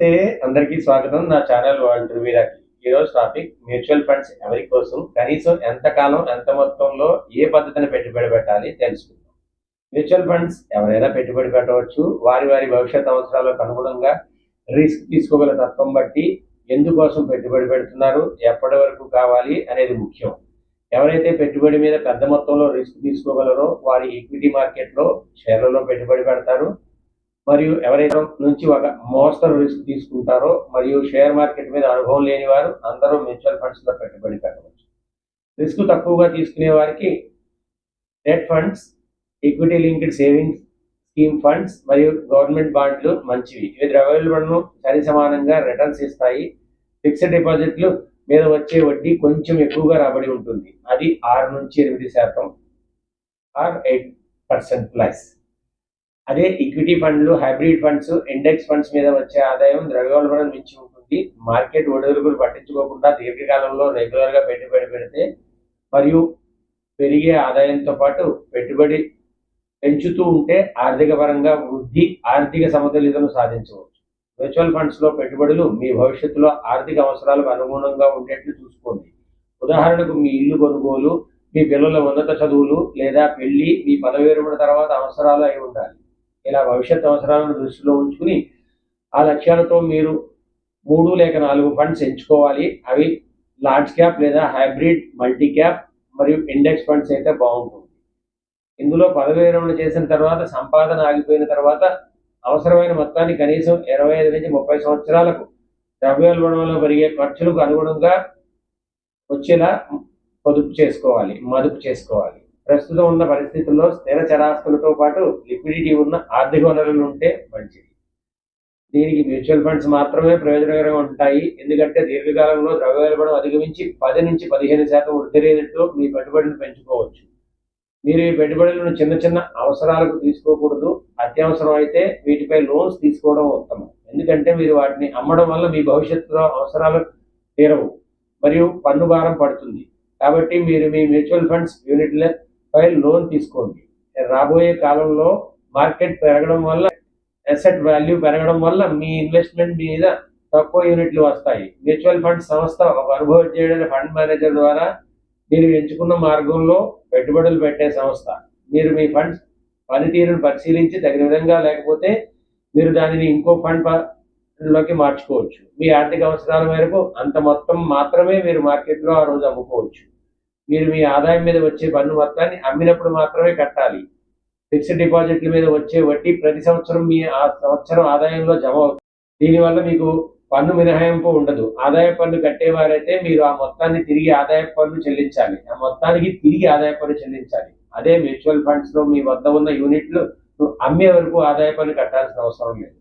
నమస్తే అందరికీ స్వాగతం నా ఛానల్ వాళ్ళు మీరాకి ఈరోజు టాపిక్ మ్యూచువల్ ఫండ్స్ ఎవరి కోసం కనీసం ఎంత కాలం ఎంత మొత్తంలో ఏ పద్ధతిని పెట్టుబడి పెట్టాలి తెలుసుకుందాం. మ్యూచువల్ ఫండ్స్ ఎవరైనా పెట్టుబడి పెట్టవచ్చు వారి వారి భవిష్యత్ అవసరాలకు అనుగుణంగా రిస్క్ తీసుకోగల తత్వం బట్టి ఎందుకోసం పెట్టుబడి పెడుతున్నారు ఎప్పటి వరకు కావాలి అనేది ముఖ్యం. ఎవరైతే పెట్టుబడి మీద పెద్ద మొత్తంలో రిస్క్ తీసుకోగలరో వారి ఈక్విటీ మార్కెట్లో షేర్లలో పెట్టుబడి పెడతారు మరియు ఎవరైతే నుంచి ఒక మోస్తరు రిస్క్ తీసుకుంటారో మరియు షేర్ మార్కెట్ మీద అనుభవం లేని వారు అందరూ మ్యూచువల్ ఫండ్స్లో పెట్టుబడి పెట్టవచ్చు. రిస్క్ తక్కువగా తీసుకునే వారికి debt funds equity linked savings scheme funds మరియు గవర్నమెంట్ బాండ్లు మంచివి. ఇవి ద్రవ్యోల్బణను సరి సమానంగా రిటర్న్స్ ఇస్తాయి. ఫిక్స్డ్ డిపాజిట్లు మీద వచ్చే వడ్డీ కొంచెం ఎక్కువగా రాబడి ఉంటుంది. అది ఆరు నుంచి ఎనిమిది శాతం ఆర్ ఎయిట్ పర్సెంట్ ప్లస్. అదే ఈక్విటీ ఫండ్లు హైబ్రిడ్ ఫండ్స్ ఇండెక్స్ ఫండ్స్ మీద వచ్చే ఆదాయం ద్రవ్యోల్బణం మించి ఉంటుంది. మార్కెట్ ఒడిదుడుకులు పట్టించుకోకుండా దీర్ఘకాలంలో రెగ్యులర్గా పెట్టుబడి పెడితే మరియు పెరిగే ఆదాయంతో పాటు పెట్టుబడి పెంచుతూ ఉంటే ఆర్థిక పరంగా వృద్ధి ఆర్థిక సమతుల్యతను సాధించవచ్చు. మ్యూచువల్ ఫండ్స్లో పెట్టుబడులు మీ భవిష్యత్తులో ఆర్థిక అవసరాలకు అనుగుణంగా ఉండేట్లు చూసుకోండి. ఉదాహరణకు మీ ఇల్లు కొనుగోలు మీ పిల్లల ఉన్నత చదువులు లేదా పెళ్ళి మీ పదవి విరమణ తర్వాత అవసరాలు అయి ఉండాలి. ఇలా భవిష్యత్ అవసరాలను దృష్టిలో ఉంచుకుని ఆ లక్ష్యాలతో మీరు మూడు లేక నాలుగు ఫండ్స్ ఎంచుకోవాలి. అవి లార్జ్ క్యాప్ లేదా హైబ్రిడ్ మల్టీ క్యాప్ మరియు ఇండెక్స్ ఫండ్స్ అయితే బాగుంటుంది. ఇందులో పదవి విరమణ చేసిన తర్వాత సంపాదన ఆగిపోయిన తర్వాత అవసరమైన మొత్తాన్ని కనీసం ఇరవై ఐదు నుంచి ముప్పై సంవత్సరాలకు ద్రవ్యోల్బణంలో పెరిగే ఖర్చులకు అనుగుణంగా వచ్చేలా పొదుపు చేసుకోవాలి మదుపు చేసుకోవాలి. ప్రస్తుతం ఉన్న పరిస్థితుల్లో స్థిర చరాస్తులతో పాటు లిక్విడిటీ ఉన్న ఆర్థిక వనరులు ఉంటే మంచిది. దీనికి మ్యూచువల్ ఫండ్స్ మాత్రమే ప్రయోజనకరంగా ఉంటాయి. ఎందుకంటే దీర్ఘకాలంలో ద్రవ్యోల్బణం అధిగమించి పది నుంచి పదిహేను శాతం వృద్ధి రేటుతో మీ పెట్టుబడిని పెంచుకోవచ్చు. మీరు ఈ పెట్టుబడులను చిన్న చిన్న అవసరాలకు తీసుకోకూడదు. అత్యవసరం అయితే వీటిపై లోన్స్ తీసుకోవడం ఉత్తమం. ఎందుకంటే మీరు వాటిని అమ్మడం వల్ల మీ భవిష్యత్తులో అవసరాలు తీరవు. మరియు పన్ను భారం పడుతుంది. కాబట్టి మీరు మీ మ్యూచువల్ ఫండ్స్ యూనిట్ల పై లోన్ తీసుకోండి. రాబోయే కాలంలో మార్కెట్ పెరగడం వల్ల అసెట్ వాల్యూ పెరగడం వల్ల మీ ఇన్వెస్ట్మెంట్ మీద తక్కువ యూనిట్లు వస్తాయి. మ్యూచువల్ ఫండ్ సంస్థ ఒక అనుభవించే ఫండ్ మేనేజర్ ద్వారా మీరు ఎంచుకున్న మార్గంలో పెట్టుబడులు పెట్టే సంస్థ. మీరు మీ ఫండ్స్ పనితీరును పరిశీలించి తగిన విధంగా లేకపోతే మీరు దానిని ఇంకో ఫండ్లోకి మార్చుకోవచ్చు. మీ ఆర్థిక అవసరాల మేరకు అంత మొత్తం మాత్రమే మీరు మార్కెట్లో ఆ రోజు అమ్ముకోవచ్చు. మీరు మీ ఆదాయం మీద వచ్చే పన్ను మొత్తాన్ని అమ్మినప్పుడు మాత్రమే కట్టాలి. ఫిక్స్డ్ డిపాజిట్ల మీద వచ్చే వడ్డీ ప్రతి సంవత్సరం మీ ఆ సంవత్సరం ఆదాయంలో జమ అవుతుంది. దీనివల్ల మీకు పన్ను మినహాయింపు ఉండదు. ఆదాయ పన్ను కట్టేవారైతే మీరు ఆ మొత్తాన్ని తిరిగి ఆదాయ పన్ను చెల్లించాలి. ఆ మొత్తానికి తిరిగి ఆదాయ పన్ను చెల్లించాలి. అదే మ్యూచువల్ ఫండ్స్లో మీ వద్ద ఉన్న యూనిట్లు అమ్మే వరకు ఆదాయ పన్ను కట్టాల్సిన అవసరం లేదు.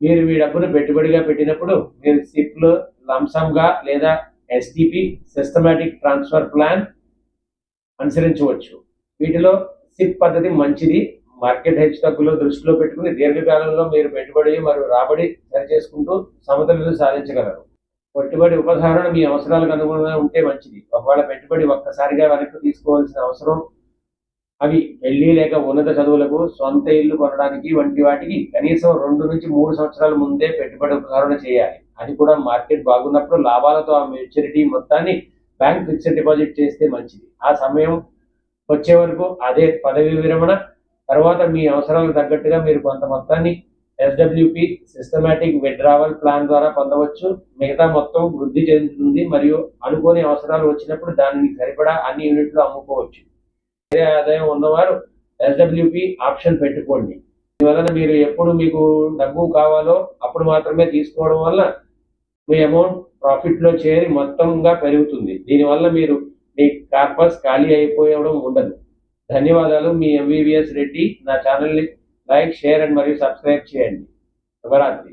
మీరు మీ డబ్బును పెట్టుబడిగా పెట్టినప్పుడు మీరు సిప్లు లంసంగా లేదా ఎస్టిపి సిస్టమాటిక్ ట్రాన్స్ఫర్ ప్లాన్ అనుసరించవచ్చు. వీటిలో సిప్ పద్ధతి మంచిది. మార్కెట్ హెచ్చు తగ్గులో దృష్టిలో పెట్టుకుని దీర్ఘకాలంలో మీరు పెట్టుబడి మరియు రాబడి సరి చేసుకుంటూ సమతుల్యత సాధించగలరు. పెట్టుబడి ఉపసంహరణ మీ అవసరాలకు అనుగుణంగా ఉంటే మంచిది. ఒకవేళ పెట్టుబడి ఒక్కసారిగా వెనక్కి తీసుకోవాల్సిన అవసరం అవి పెళ్ళి లేక ఉన్నత చదువులకు సొంత ఇల్లు కొనడానికి వంటి వాటికి కనీసం రెండు నుంచి మూడు సంవత్సరాల ముందే పెట్టుబడి ఉపసంహరణ చేయాలి. అది కూడా మార్కెట్ బాగున్నప్పుడు లాభాలతో ఆ మెచ్యూరిటీ మొత్తాన్ని బ్యాంక్ ఫిక్స్డ్ డిపాజిట్ చేస్తే మంచిది. ఆ సమయం వచ్చే వరకు అదే పదవి విరమణ తర్వాత మీ అవసరాలకు తగ్గట్టుగా మీరు కొంత మొత్తాన్ని ఎస్డబ్ల్యూపి సిస్టమేటిక్ విడ్రావల్ ప్లాన్ ద్వారా పొందవచ్చు. మిగతా మొత్తం వృద్ధి చెందుతుంది మరియు అనుకోని అవసరాలు వచ్చినప్పుడు దానిని సరిపడా అన్ని యూనిట్లు అమ్ముకోవచ్చు. వేరే ఆదాయం ఉన్నవారు ఎస్డబ్ల్యూపి ఆప్షన్ పెట్టుకోండి. దీనివలన మీరు ఎప్పుడు మీకు డబ్బు కావాలో అప్పుడు మాత్రమే తీసుకోవడం వల్ల మీ అమౌంట్ ప్రాఫిట్లో చేరి మొత్తంగా పెరుగుతుంది. దీనివల్ల మీరు మీ కార్పస్ ఖాళీ అయిపోయడం ఉండదు. ధన్యవాదాలు. మీ ఎంబీబీఎస్ రెడ్డి నా ఛానల్ని లైక్ షేర్ అండ్ మరియు సబ్స్క్రైబ్ చేయండి. శుభరాత్రి.